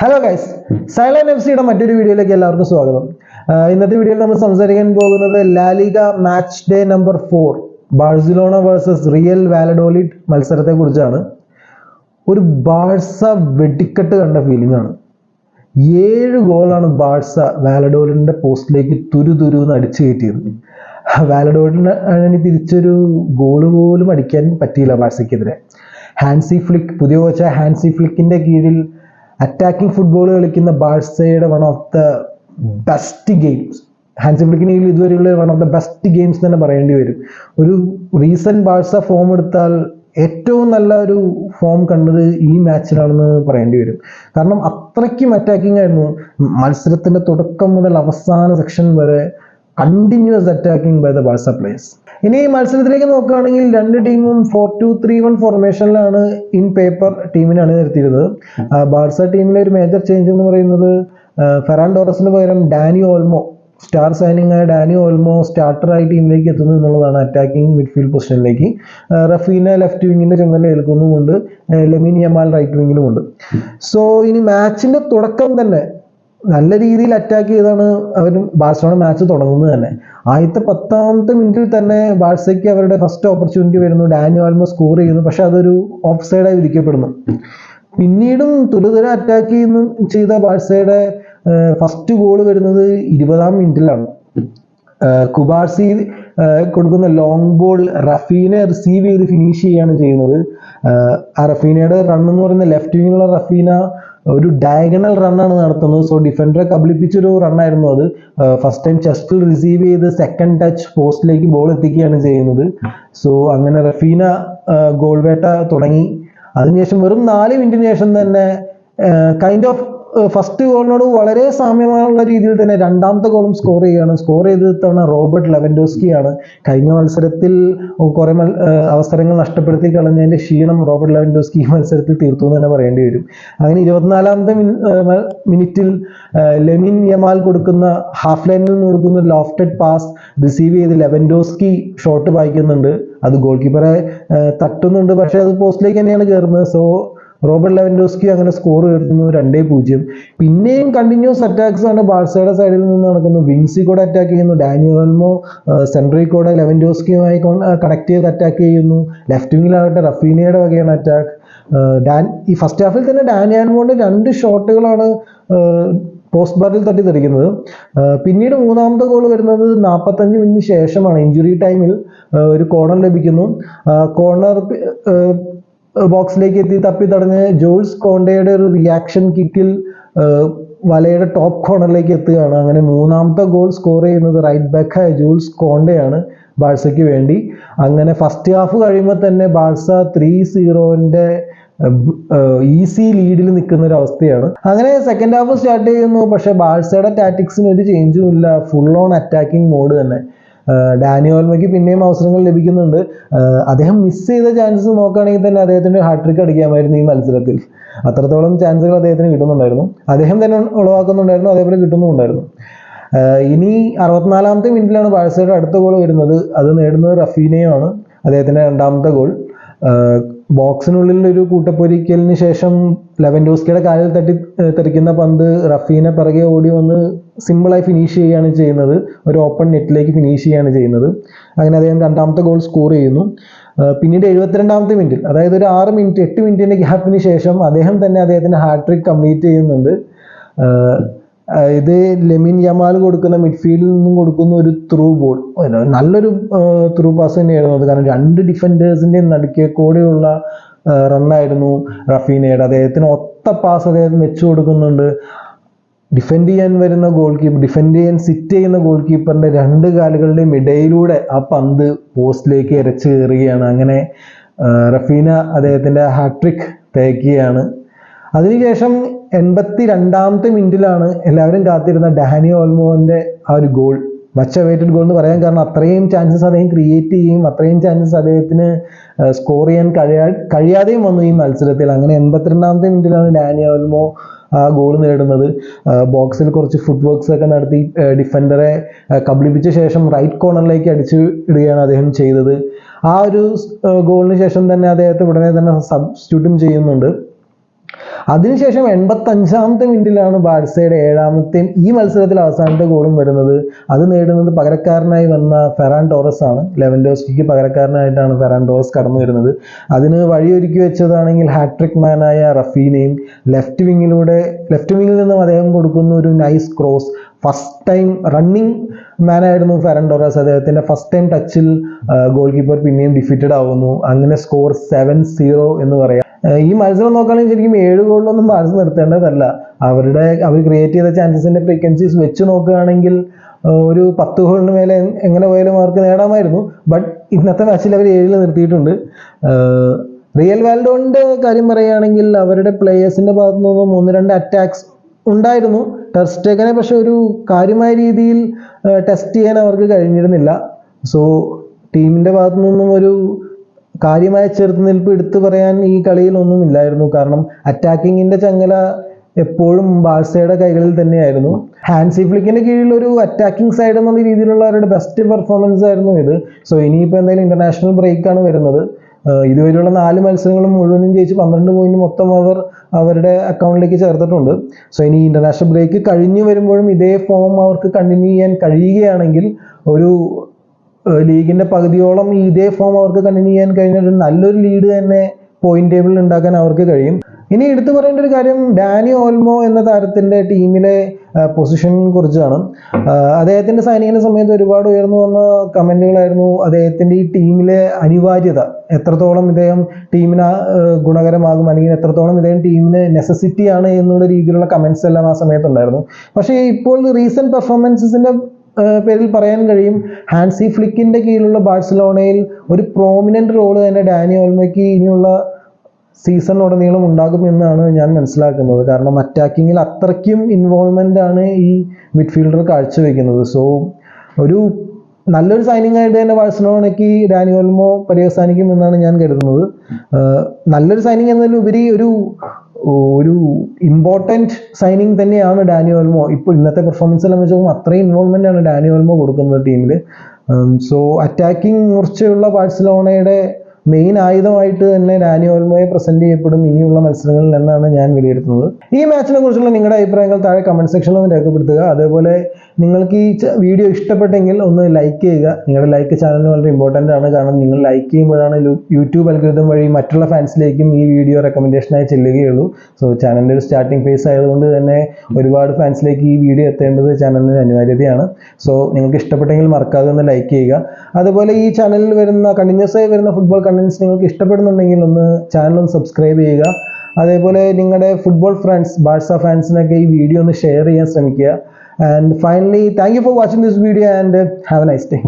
Hello guys silent F സിയുടെ മറ്റൊരു വീഡിയോയിലേക്ക് എല്ലാവർക്കും സ്വാഗതം. ഇന്നത്തെ വീഡിയോയിൽ നമ്മൾ സംസാരിക്കാൻ പോകുന്നത് La Liga match day number four Barcelona versus Real Valladolid മത്സരത്തെ കുറിച്ചാണ് ഒരു ബാഴ്സ വെടിക്കെട്ട് കണ്ട ഫീലിംഗ് ആണ്. ഏഴ് ഗോളാണ് ബാഴ്സ വാലഡോലിഡിന്റെ പോസ്റ്റിലേക്ക് തുരു തുരു എന്ന് അടിച്ചു കയറ്റിയത്. വാലഡോലിന് തിരിച്ചൊരു ഗോൾ പോലും അടിക്കാൻ പറ്റിയില്ല ബാഴ്സയ്ക്കെതിരെ ഹാൻസി ഫ്ലിക്ക് പുതിയ കോച്ച ഹാൻസി ഫ്ലിക്കിന്റെ കീഴിൽ അറ്റാക്കിംഗ് ഫുട്ബോൾ കളിക്കുന്ന ബാഴ്സയുടെ one of the best games Hansi ഫ്ലിക്കിന് ഇതുവരെയുള്ള one of the best games തന്നെ പറയേണ്ടി വരും. ഒരു റീസെന്റ് ബാഴ്സ ഫോം എടുത്താൽ ഏറ്റവും നല്ല ഒരു ഫോം കണ്ടത് ഈ മാച്ചിലാണെന്ന് പറയേണ്ടി വരും. കാരണം അത്രയ്ക്കും അറ്റാക്കിംഗ് ആയിരുന്നു. മത്സരത്തിന്റെ തുടക്കം മുതൽ അവസാന സെക്ഷൻ വരെ continuous attacking by the Barca players ഇനി ഈ മത്സരത്തിലേക്ക് നോക്കുകയാണെങ്കിൽ രണ്ട് ടീമും ഫോർ ടു ത്രീ വൺ ഫോർമേഷനിലാണ് ഇൻ പേപ്പർ ടീമിനെ അണിനിരത്തിയിരുന്നത്. ബാഴ്സ ടീമിലെ ഒരു മേജർ ചേഞ്ച് എന്ന് പറയുന്നത് ഫെറാൻഡോറസിന് ഫെറാൻ ടോറസിന് പകരം ഡാനി ഓൾമോ സ്റ്റാർ സൈനിങ് ആയ ഡാനി ഓൾമോ സ്റ്റാർട്ടറായി ടീമിലേക്ക് എത്തുന്നു എന്നുള്ളതാണ് അറ്റാക്കിംഗ് മിഡ്ഫീൽഡ് പൊസിഷനിലേക്ക് റഫീന ലെഫ്റ്റ് വിങ്ങിന്റെ ചുമതല ഏൽക്കുന്നുമുണ്ട്. ലെമിൻ യമാൽ റൈറ്റ് വിങ്ങിലുമുണ്ട് സോ ഇനി മാച്ചിന്റെ തുടക്കം തന്നെ നല്ല രീതിയിൽ അറ്റാക്ക് ചെയ്താണ് അവർ ബാഴ്സലോണ മാച്ച് തുടങ്ങുന്നത് തന്നെ. ആദ്യത്തെ പത്താമത്തെ മിനിറ്റിൽ തന്നെ ബാഴ്സയ്ക്ക് അവരുടെ ഫസ്റ്റ് ഓപ്പർച്യൂണിറ്റി വരുന്നു. ഡാനി ആൽമോ സ്കോർ ചെയ്യുന്നു. പക്ഷെ അതൊരു ഓഫ് സൈഡായി വിധിക്കപ്പെടുന്നു. പിന്നീടും തുരുതുര അറ്റാക്ക് ചെയ്യുന്നു ചെയ്ത ബാഴ്സയുടെ ഫസ്റ്റ് ഗോൾ വരുന്നത് ഇരുപതാം മിനിറ്റിലാണ് കുബാർസി കൊടുക്കുന്ന ലോങ് ബോൾ റഫീനെ റിസീവ് ചെയ്ത് ഫിനിഷ് ചെയ്യാണ് ചെയ്യുന്നത്. ആ റഫീനയുടെ റൺ എന്ന് പറയുന്ന ലെഫ്റ്റ് വിങ്ങിലുള്ള റഫീന ഒരു ഡയഗണൽ റണ്ണാണ് നടത്തുന്നത്. സോ ഡിഫൻഡറെ കബളിപ്പിച്ചൊരു റണ്ണായിരുന്നു അത്. ഫസ്റ്റ് ടൈം ചെസ്റ്റിൽ റിസീവ് ചെയ്ത് സെക്കൻഡ് ടച്ച് പോസ്റ്റിലേക്ക് ബോൾ എത്തിക്കുകയാണ് ചെയ്യുന്നത്. സോ അങ്ങനെ റഫീന ഗോൾവേട്ട തുടങ്ങി. അതിനുശേഷം വെറും നാല് മിനിറ്റിന് ശേഷം തന്നെ കൈൻഡ് ഓഫ് ഫസ്റ്റ് ഗോളിനോട് വളരെ സാമ്യമായുള്ള രീതിയിൽ തന്നെ രണ്ടാമത്തെ ഗോളും സ്കോർ ചെയ്യുകയാണ്. സ്കോർ ചെയ്ത തവണ റോബർട്ട് ലെവൻഡോസ്കിയാണ് കഴിഞ്ഞ മത്സരത്തിൽ കുറെ അവസരങ്ങൾ നഷ്ടപ്പെടുത്തി കളഞ്ഞതിന്റെ ക്ഷീണം റോബർട്ട് ലെവൻഡോസ്കി മത്സരത്തിൽ തീർത്തു എന്ന് തന്നെ പറയേണ്ടി വരും. അങ്ങനെ ഇരുപത്തിനാലാമത്തെ മിനി- മിനിറ്റിൽ ലെമിൻ യമാൽ കൊടുക്കുന്ന ഹാഫ് ലൈനിൽ നിന്ന് കൊടുക്കുന്ന ലോഫ്റ്റഡ് പാസ് റിസീവ് ചെയ്ത് ലെവൻഡോസ്കി ഷോട്ട് പായിക്കുന്നുണ്ട്. അത് ഗോൾ കീപ്പറെ തട്ടുന്നുണ്ട്. പക്ഷെ അത് പോസ്റ്റിലേക്ക് തന്നെയാണ് കയറുന്നത് സോ റോബർട്ട് ലെവൻഡോസ്കി അങ്ങനെ സ്കോർ ഉയർത്തുന്നു രണ്ടേ പൂജ്യം. പിന്നെയും കണ്ടിന്യൂസ് അറ്റാക്സ് ആണ് ബാഴ്സയുടെ സൈഡിൽ നിന്ന് നടക്കുന്നത് വിങ്സി കൂടെ അറ്റാക്ക് ചെയ്യുന്നു ഡാനിയോൽമോ സെൻട്രി കൂടെ ലെവൻഡോസ്കിയുമായി കണക്ട് ചെയ്ത് അറ്റാക്ക് ചെയ്യുന്നു. ലെഫ്റ്റ് വിങ്ങിലാകട്ടെ റഫീനയുടെ വകയാണ് അറ്റാക്ക് ഡാൻ ഈ ഫസ്റ്റ് ഹാഫിൽ തന്നെ ഡാനിയാൻമോന്റെ രണ്ട് ഷോട്ടുകളാണ് പോസ്റ്റ് ബാറിൽ തട്ടി തെറിക്കുന്നത് പിന്നീട് മൂന്നാമത്തെ ഗോൾ വരുന്നത് നാൽപ്പത്തഞ്ച് മിനിറ്റിന് ശേഷമാണ്. ഇഞ്ചുറി ടൈമിൽ ഒരു കോർണർ ലഭിക്കുന്നു. കോർണർ ബോക്സിലേക്ക് എത്തി തപ്പി തടഞ്ഞ് ജോൾസ് കോണ്ടയുടെ ഒരു റിയാക്ഷൻ കിക്കിൽ വലയുടെ ടോപ്പ് കോർണറിലേക്ക് എത്തുകയാണ്. അങ്ങനെ മൂന്നാമത്തെ ഗോൾ സ്കോർ ചെയ്യുന്നത് റൈറ്റ് ബാക്കായ ജൂൾസ് കോണ്ടയാണ് ബാഴ്സയ്ക്ക് വേണ്ടി. അങ്ങനെ ഫസ്റ്റ് ഹാഫ് കഴിയുമ്പോൾ തന്നെ ബാഴ്സ ത്രീ സീറോന്റെ ഈസി ലീഡിൽ നിൽക്കുന്ന ഒരു അവസ്ഥയാണ് അങ്ങനെ സെക്കൻഡ് ഹാഫ് സ്റ്റാർട്ട് ചെയ്യുന്നു. പക്ഷേ ബാഴ്സയുടെ ടാറ്റിക്സിന് ഒരു ചേഞ്ചും ഇല്ല. ഫുൾ ഓൺ അറ്റാക്കിംഗ് മോഡ് തന്നെ. ഡാനി ഓൽമയ്ക്ക് പിന്നെയും അവസരങ്ങൾ ലഭിക്കുന്നുണ്ട്. അദ്ദേഹം മിസ് ചെയ്ത ചാൻസസ് നോക്കുകയാണെങ്കിൽ തന്നെ അദ്ദേഹത്തിന്റെ ഹാട്രിക് അടിക്കാമായിരുന്നു ഈ മത്സരത്തിൽ. അത്രത്തോളം ചാൻസുകൾ അദ്ദേഹത്തിന് കിട്ടുന്നുണ്ടായിരുന്നു. അദ്ദേഹം തന്നെ ഉളവാക്കുന്നുണ്ടായിരുന്നു അതേപോലെ കിട്ടുന്നുണ്ടായിരുന്നു ഇനി അറുപത്തിനാലാമത്തെ മിനിറ്റിലാണ് ബാഴ്സയുടെ അടുത്ത ഗോൾ വരുന്നത്. അത് നേടുന്നത് റഫീനയാണ് അദ്ദേഹത്തിന്റെ രണ്ടാമത്തെ ഗോൾ ബോക്സിനുള്ളിൽ ഒരു കൂട്ടപ്പൊരിക്കലിന് ശേഷം ലെവൻഡോസ്കിയുടെ കാലിൽ തട്ടി തെറിക്കുന്ന പന്ത് റഫീനെ പിറകെ ഓടി വന്ന് സിമ്പിളായി ഫിനിഷ് ചെയ്യുകയാണ് ചെയ്യുന്നത്. ഒരു ഓപ്പൺ നെറ്റിലേക്ക് ഫിനിഷ് ചെയ്യുകയാണ് ചെയ്യുന്നത്. അങ്ങനെ അദ്ദേഹം രണ്ടാമത്തെ ഗോൾ സ്കോർ ചെയ്യുന്നു. പിന്നീട് എഴുപത്തിരണ്ടാമത്തെ മിനിറ്റിൽ അതായത് ഒരു ആറ് മിനിറ്റ് എട്ട് മിനിറ്റിന്റെ ഗ്യാപ്പിന് ശേഷം അദ്ദേഹം തന്നെ അദ്ദേഹത്തിന്റെ ഹാട്രിക് കംപ്ലീറ്റ് ചെയ്യുന്നുണ്ട്. ഇത് ലെമിൻ യമാൽ കൊടുക്കുന്ന മിഡ്ഫീൽഡിൽ നിന്നും കൊടുക്കുന്ന ഒരു ത്രൂ ബോൾ നല്ലൊരു ത്രൂ പാസ് തന്നെയായിരുന്നു അത്. കാരണം രണ്ട് ഡിഫൻഡേഴ്സിന്റെ നടുക്കെ കൂടെയുള്ള റണ്ണായിരുന്നു റഫീനയുടെ അദ്ദേഹത്തിന് ഒത്ത പാസ് അദ്ദേഹം വെച്ചു കൊടുക്കുന്നുണ്ട്. ഡിഫെൻഡ് ചെയ്യാൻ വരുന്ന ഗോൾ കീപ്പർ ഡിഫെൻഡ് ചെയ്യാൻ സിറ്റ് ചെയ്യുന്ന ഗോൾ കീപ്പറിന്റെ രണ്ട് കാലുകളുടെയും ഇടയിലൂടെ ആ പന്ത് പോസ്റ്റിലേക്ക് ഇരച്ചു കയറുകയാണ്. അങ്ങനെ റഫീന അദ്ദേഹത്തിന്റെ ഹാട്രിക് തേക്കുകയാണ്. അതിനുശേഷം എൺപത്തി രണ്ടാമത്തെ മിനിറ്റിലാണ് എല്ലാവരും കാത്തിരുന്ന ഡാനി ഓൾമോന്റെ ആ ഒരു ഗോൾ മച്ച് വെയിറ്റഡ് ഗോൾ എന്ന് പറയാൻ കാരണം അത്രയും ചാൻസസ് അദ്ദേഹം ക്രിയേറ്റ് ചെയ്യും അത്രയും ചാൻസസ് അദ്ദേഹത്തിന് സ്കോർ ചെയ്യാൻ കഴിയാ കഴിയാതെയും വന്നു ഈ മത്സരത്തിൽ. അങ്ങനെ എൺപത്തിരണ്ടാമത്തെ മിനിറ്റിലാണ് ഡാനി ഓൽമോ ആ ഗോൾ നേടുന്നത് ബോക്സിൽ കുറച്ച് ഫുട് വർക്ക്സ് ഒക്കെ നടത്തി ഡിഫൻഡറെ കബളിപ്പിച്ച ശേഷം റൈറ്റ് കോർണറിലേക്ക് അടിച്ചു ഇടുകയാണ് അദ്ദേഹം ചെയ്തത്. ആ ഒരു ഗോളിന് ശേഷം തന്നെ അദ്ദേഹത്തെ ഉടനെ തന്നെ സബ്സ്റ്റിറ്റ്യൂട്ടും ചെയ്യുന്നുണ്ട്. അതിനുശേഷം എൺപത്തി അഞ്ചാമത്തെ മിനിറ്റിലാണ് ബാഴ്സയുടെ ഏഴാമത്തെയും ഈ മത്സരത്തിൽ അവസാനത്തെ ഗോളും വരുന്നത്. അത് നേടുന്നത് പകരക്കാരനായി വന്ന ഫെറാൻ ടോറസ് ആണ്. ലെവൻഡോസ്കിക്ക് പകരക്കാരനായിട്ടാണ് ഫെറാൻ ടോറസ് കടന്നു വരുന്നത്. അതിന് വഴിയൊരുക്കി വെച്ചതാണെങ്കിൽ ഹാട്രിക് മാനായ റഫീനെയും ലെഫ്റ്റ് വിങ്ങിലൂടെ ലെഫ്റ്റ് വിങ്ങിൽ നിന്നും അദ്ദേഹം കൊടുക്കുന്ന ഒരു nice cross. First time running മാനായിരുന്നു Ferran Torres. അദ്ദേഹത്തിന്റെ ഫസ്റ്റ് ടൈം ടച്ചിൽ ഗോൾ കീപ്പർ പിന്നെയും ഡിഫീറ്റഡ് ആവുന്നു. അങ്ങനെ സ്കോർ സെവൻ സീറോ എന്ന് പറയാം. ഈ മത്സരം നോക്കുകയാണെങ്കിൽ ശരിക്കും ഏഴ് ഗോളിലൊന്നും ബാഴ്സ നിർത്തേണ്ടതല്ല. അവരുടെ അവർ ക്രിയേറ്റ് ചെയ്ത ചാൻസസിന്റെ ഫ്രീക്വൻസീസ് വെച്ച് നോക്കുകയാണെങ്കിൽ ഒരു പത്ത് ഗോളിന് മേലെ എങ്ങനെ പോയാലും അവർക്ക് നേടാമായിരുന്നു. ബട്ട് ഇന്നത്തെ മാച്ചിൽ അവർ ഏഴിൽ നിർത്തിയിട്ടുണ്ട്. റിയൽ വാൽഡോണിന്റെ കാര്യം പറയുകയാണെങ്കിൽ അവരുടെ പ്ലേയേഴ്സിന്റെ ഭാഗത്തു നിന്ന് മൂന്ന് രണ്ട് അറ്റാക്സ് ഉണ്ടായിരുന്നു. ടെസ്റ്റേക്കനെ പക്ഷെ ഒരു കാര്യമായ രീതിയിൽ ടെസ്റ്റ് ചെയ്യാൻ അവർക്ക് കഴിഞ്ഞിരുന്നില്ല. സോ ടീമിന്റെ ഭാഗത്തു നിന്നും ഒരു കാര്യമായ ചെറുത്തുനിൽപ്പ് എടുത്തു പറയാൻ ഈ കളിയിൽ ഒന്നുമില്ലായിരുന്നു. കാരണം അറ്റാക്കിങ്ങിന്റെ ചങ്ങല എപ്പോഴും ബാഴ്സയുടെ കൈകളിൽ തന്നെയായിരുന്നു. ഹാൻസി ഫ്ലിക്കിന്റെ കീഴിൽ ഒരു അറ്റാക്കിംഗ് സൈഡ് എന്നുള്ള രീതിയിലുള്ള അവരുടെ ബെസ്റ്റ് പെർഫോമൻസ് ആയിരുന്നു ഇത്. സോ ഇനിയിപ്പോൾ എന്തായാലും ഇന്റർനാഷണൽ ബ്രേക്ക് ആണ് വരുന്നത്. ഇതുവരെയുള്ള നാല് മത്സരങ്ങളും മുഴുവനും ജയിച്ച് പന്ത്രണ്ട് പോയിന്റ് മൊത്തം അവർ അവരുടെ അക്കൗണ്ടിലേക്ക് ചേർത്തിട്ടുണ്ട്. സോ ഇനി ഇന്റർനാഷണൽ ബ്രേക്ക് കഴിഞ്ഞു വരുമ്പോഴും ഇതേ ഫോം അവർക്ക് കണ്ടിന്യൂ ചെയ്യാൻ കഴിയുകയാണെങ്കിൽ ഒരു ലീഗിന്റെ പകുതിയോളം ഇതേ ഫോം അവർക്ക് കണ്ടിന്യൂ ചെയ്യാൻ കഴിഞ്ഞാൽ ഒരു നല്ലൊരു ലീഡ് തന്നെ പോയിന്റ് ടേബിളിൽ ഉണ്ടാക്കാൻ അവർക്ക് കഴിയും. ഇനി എടുത്തു പറയേണ്ട ഒരു കാര്യം ഡാനി ഓൽമോ എന്ന താരത്തിന്റെ ടീമിലെ പൊസിഷൻ കുറിച്ചാണ്. അദ്ദേഹത്തിന്റെ സൈനികന്റെ സമയത്ത് ഒരുപാട് ഉയർന്നു വന്ന കമന്റുകളായിരുന്നു അദ്ദേഹത്തിന്റെ ഈ ടീമിലെ അനിവാര്യത. എത്രത്തോളം ഇദ്ദേഹം ടീമിന് ഗുണകരമാകും അല്ലെങ്കിൽ എത്രത്തോളം ഇദ്ദേഹം ടീമിന് നെസസിറ്റി ആണ് എന്നുള്ള രീതിയിലുള്ള കമന്റ്സ് എല്ലാം ആ സമയത്തുണ്ടായിരുന്നു പക്ഷേ ഇപ്പോൾ റീസെന്റ് പെർഫോമൻസസിന്റെ പേരിൽ പറയാൻ കഴിയും. ഹാൻസി ഫ്ലിക്കിന്റെ കീഴിലുള്ള ബാഴ്സലോണയിൽ ഒരു പ്രോമിനന്റ് റോൾ തന്നെ ഡാനി ഓൾമയ്ക്ക് ഇനിയുള്ള സീസണിലുടനീളം ഉണ്ടാകും എന്നാണ് ഞാൻ മനസ്സിലാക്കുന്നത്. കാരണം അറ്റാക്കിങ്ങിൽ അത്രയ്ക്കും ഇൻവോൾവ്മെന്റ് ആണ് ഈ മിഡ്ഫീൽഡർ കാഴ്ചവെക്കുന്നത്. സോ ഒരു നല്ലൊരു സൈനിങ് ആയിട്ട് തന്നെ ബാഴ്സലോണയ്ക്ക് ഡാനി ഓൾമോ പര്യവസാനിക്കും എന്നാണ് ഞാൻ കരുതുന്നത്. നല്ലൊരു സൈനിങ് എന്നതിലുപരി ഒരു ഒരു ഇമ്പോർട്ടന്റ് സൈനിങ് തന്നെയാണ് ഡാനി ഓൽമോ ഇപ്പോൾ ഇന്നത്തെ പെർഫോമൻസ് എല്ലാം വെച്ച് നോക്കുമ്പോൾ അത്രയും ഇൻവോൾവ്മെന്റ് ആണ് ഡാനി ഓൽമോ കൊടുക്കുന്നത് ടീമിൽ സോ അറ്റാക്കിംഗ് മൂർച്ചയുള്ള ബാഴ്സലോണയുടെ മെയിൻ ആയുധമായിട്ട് തന്നെ ഡാനി ഓൽമോയെ പ്രസന്റ് ചെയ്യപ്പെടും ഇനിയുള്ള മത്സരങ്ങളിൽ എന്നാണ് ഞാൻ വിലയിരുത്തുന്നത്. ഈ മാച്ചിനെ കുറിച്ചുള്ള നിങ്ങളുടെ അഭിപ്രായങ്ങൾ താഴെ കമന്റ് സെക്ഷനിൽ ഒന്ന് രേഖപ്പെടുത്തുക. അതേപോലെ നിങ്ങൾക്ക് ഈ വീഡിയോ ഇഷ്ടപ്പെട്ടെങ്കിൽ ഒന്ന് ലൈക്ക് ചെയ്യുക. നിങ്ങളുടെ ലൈക്ക് ചാനലിന് വളരെ ഇമ്പോർട്ടന്റ് ആണ്. കാരണം നിങ്ങൾ ലൈക്ക് ചെയ്യുമ്പോഴാണ് യൂട്യൂബ് അൽഗൃതം വഴി മറ്റുള്ള ഫാൻസിലേക്കും ഈ വീഡിയോ റെക്കമെൻഡേഷനായി ചെല്ലുകയുള്ളൂ. സോ ചാനലിന്റെ ഒരു സ്റ്റാർട്ടിംഗ് ഫേസ് ആയതുകൊണ്ട് തന്നെ ഒരുപാട് ഫാൻസിലേക്ക് ഈ വീഡിയോ എത്തേണ്ടത് ചാനലിന് അനിവാര്യതയാണ്. സോ നിങ്ങൾക്ക് ഇഷ്ടപ്പെട്ടെങ്കിൽ മറക്കാതെ ഒന്ന് ലൈക്ക് ചെയ്യുക. അതുപോലെ ഈ ചാനലിൽ വരുന്ന കണ്ടിന്യൂസ് ആയി വരുന്ന ഫുട്ബോൾ കണ്ടന്റ്സ് നിങ്ങൾക്ക് ഇഷ്ടപ്പെടുന്നുണ്ടെങ്കിൽ ഒന്ന് ചാനൽ ഒന്ന് സബ്സ്ക്രൈബ് ചെയ്യുക. അതേപോലെ നിങ്ങളുടെ ഫുട്ബോൾ ഫ്രണ്ട്സ് ബാഴ്സ ഫാൻസിനൊക്കെ ഈ വീഡിയോ ഒന്ന് ഷെയർ ചെയ്യാൻ ശ്രമിക്കുക. And finally thank you for watching this video and have a nice day